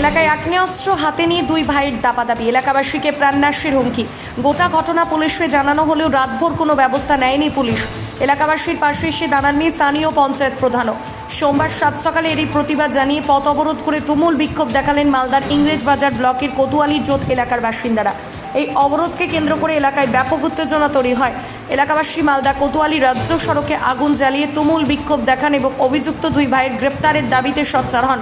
এলাকায় আগ্নেয়াস্ত্র হাতে নিয়ে দুই ভাইয়ের দাপাদাপি। এলাকাবাসীকে প্রাণনাশের হুমকি। গোটা ঘটনা পুলিশে জানানো হলেও রাতভর কোনো ব্যবস্থা নেয়নি পুলিশ। এলাকাবাসীর পাশে এসে দাঁড়াননি স্থানীয় পঞ্চায়েত প্রধানও। সোমবার সাত সকালে এরই প্রতিবাদ জানিয়ে পথ অবরোধ করে তুমুল বিক্ষোভ দেখালেন মালদার ইংরেজবাজার ব্লকের কোতোয়ালি জোট এলাকার বাসিন্দারা। এই অবরোধকে কেন্দ্র করে এলাকায় ব্যাপক উত্তেজনা তৈরি হয়। এলাকাবাসী মালদা কোতোয়ালি রাজ্য সড়কে আগুন জ্বালিয়ে তুমুল বিক্ষোভ দেখান এবং অভিযুক্ত দুই ভাইয়ের গ্রেপ্তারের দাবিতে সোচ্চার হন।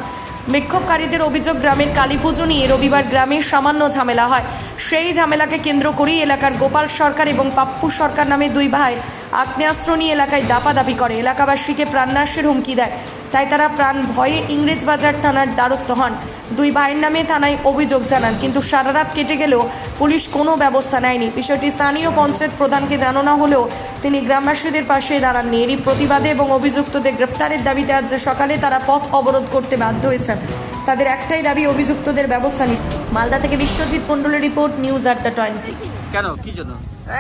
বিক্ষোভকারীদের অভিযোগ, গ্রামের কালীপুজো নিয়ে রবিবার গ্রামে সামান্য ঝামেলা হয়। সেই ঝামেলাকে কেন্দ্র করেই এলাকার গোপাল সরকার এবং পাপ্পু সরকার নামে দুই ভাই আগ্নেয়াস্ত্র নিয়ে এলাকায় দাপাদাপি করে। এলাকাবাসীকে প্রাণনাশের হুমকি দেয়। তাই তারা প্রাণ ভয়ে ইংরেজবাজার থানার দ্বারস্থ হন। দুই ভাইয়ের নামে থানায় অভিযোগ জানান কিন্তু সারা রাত কেটে গেলেও পুলিশ কোনো ব্যবস্থা নেয়নি। বিষয়টি স্থানীয় পঞ্চায়েত প্রধানকে জানানো হলেও তিনি গ্রামবাসীদের পাশে দাঁড়াননি এরই প্রতিবাদে এবং অভিযুক্তদের গ্রেপ্তারের দাবিতে আজ সকালে তারা পথ অবরোধ করতে বাধ্য হয়েছেন তাদের একটাই দাবি অভিযুক্তদের ব্যবস্থা নিতে মালদা থেকে বিশ্বজিৎ মণ্ডলের রিপোর্ট নিউজ আড্ডা টোয়েন্টি। কেন? কি জন্য?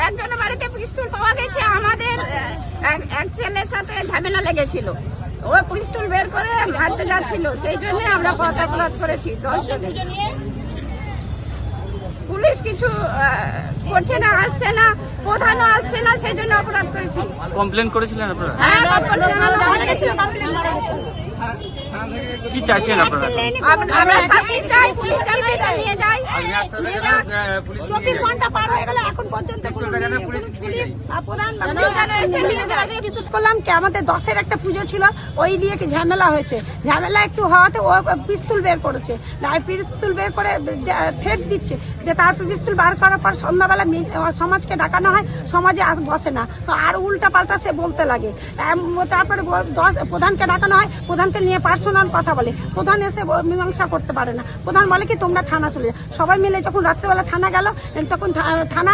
একজনের বাড়িতে পিস্তল পাওয়া গেছে আমাদের এক এক ছেলের সাথে ঝামেলা লেগেছিল। ও পিস্তল বের করে মারতে যাচ্ছিল। সেই জন্য আমরা পতাকলাত করেছি দশজনে পুলিশ কিছু করছে না আসছে না। প্রধানও আসছে না সেই জন্য অপরাধ করেছি। কমপ্লেন করেছিলেন আপনারা? হ্যাঁ, complaint জানানো হয়েছিল, complaint করা হয়েছিল। কি চাইছেন আপনারা? আমরা শাস্তি চাই পুলিশ নিয়ে যায়। চব্বিশ ঘণ্টা পার হয়ে গেল এখন পর্যন্ত প্রধান করলাম কি? আমাদের দশের একটা পুজো ছিল ওই দিয়ে কি ঝামেলা হয়েছে? ঝামেলা একটু হওয়াতে ও পিস্তুল বের করেছে। পিস্তুল বের করে ফেট দিচ্ছে। যে তারপর পিস্তুল বার করার পর সন্ধ্যাবেলা সমাজকে ডাকানো হয়, সমাজে আস বসে না। আর উল্টা পাল্টা সে বলতে লাগে। তারপরে প্রধানকে ডাকানো হয়, প্রধানকে নিয়ে পার্সোনাল কথা বলে। প্রধান এসে মীমাংসা করতে পারে না। প্রধান বলে কি, তোমরা থানা চলে যাও। সবাই মিলে যখন রাত্রেবেলা থানা গেল তখন থানা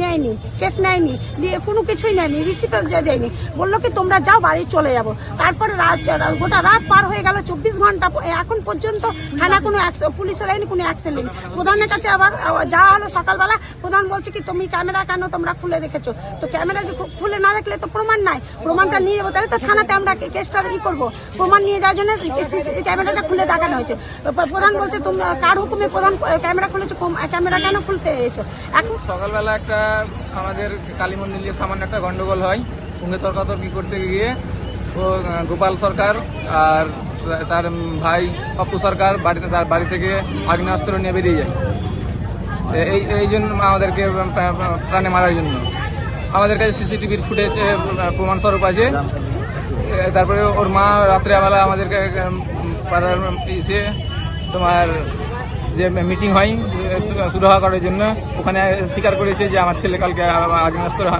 নেয়নি, কেস নেয়নি, দিয়ে কোনো কিছুই নেয়নি রিসিপ্ট দেয়নি। বলল কি, তোমরা যাও, বাড়ি চলে যাব। তারপরে রাত, গোটা রাত পার হয়ে গেল চব্বিশ ঘণ্টা এখন পর্যন্ত থানা কোনো পুলিশের লাইনি কোনো অ্যাকশন নেই প্রধানের কাছে আবার যাওয়া হলো সকালবেলা। প্রধান বলছে কি, তুমি ক্যামেরা কেন তোমরা খুলে রেখেছো? তো ক্যামেরা খুলে না রাখলে তো প্রমাণ নাই। প্রমাণটা নিয়ে যাব। তাহলে তো থানাতে আমরা কে- কেসটা ই করব। প্রমাণ নিয়ে যাওয়ার জন্য ক্যামেরাটা খুলে দেখানো হয়েছে। প্রধান বলছে তুমি কার হুকুমে প্রধান ক্যামেরা খুলেছো? ক্যামেরা কেন খুলতে এসেছ? এখন সকালবেলা একটা আমাদের কালী মন্দির নিয়ে সামান্য একটা গন্ডগোল হয় সঙ্গে তর্কাতর্কি করতে গিয়ে গোপাল সরকার আর তার ভাই পপ্পু সরকার বাড়িতে তার বাড়ি থেকে আগ্নেয়াস্ত্র নিয়ে বেরিয়ে যায়। এই এই জন্য আমাদেরকে প্রা- প্রা- প্রাণে মারার জন্য। আমাদের কাছে সিসিটিভির ফুটেজ প্রমাণ স্বরূপ আছে। তারপরে ওর মা রাত্রেবেলা আমাদেরকে পাড়ার এসে তোমার যে মিটিং হয় সুরাহা করার জন্য ওখানে স্বীকার করেছে যে আমার ছেলে কালকে আগ্নেয়াস্ত্র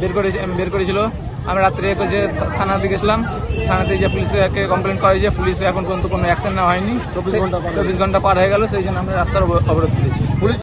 বের করে বের করেছিল। আমি রাত্রে যে থানাতে গেছিলাম থানাতে যে পুলিশকে কমপ্লেন করে যে পুলিশ এখন পর্যন্ত কোনো অ্যাকশন নেওয়া হয়নি। চব্বিশ ঘণ্টা চব্বিশ ঘণ্টা পার হয়ে গেল সেই জন্য আমরা রাস্তার অবরোধ করেছি পুলিশ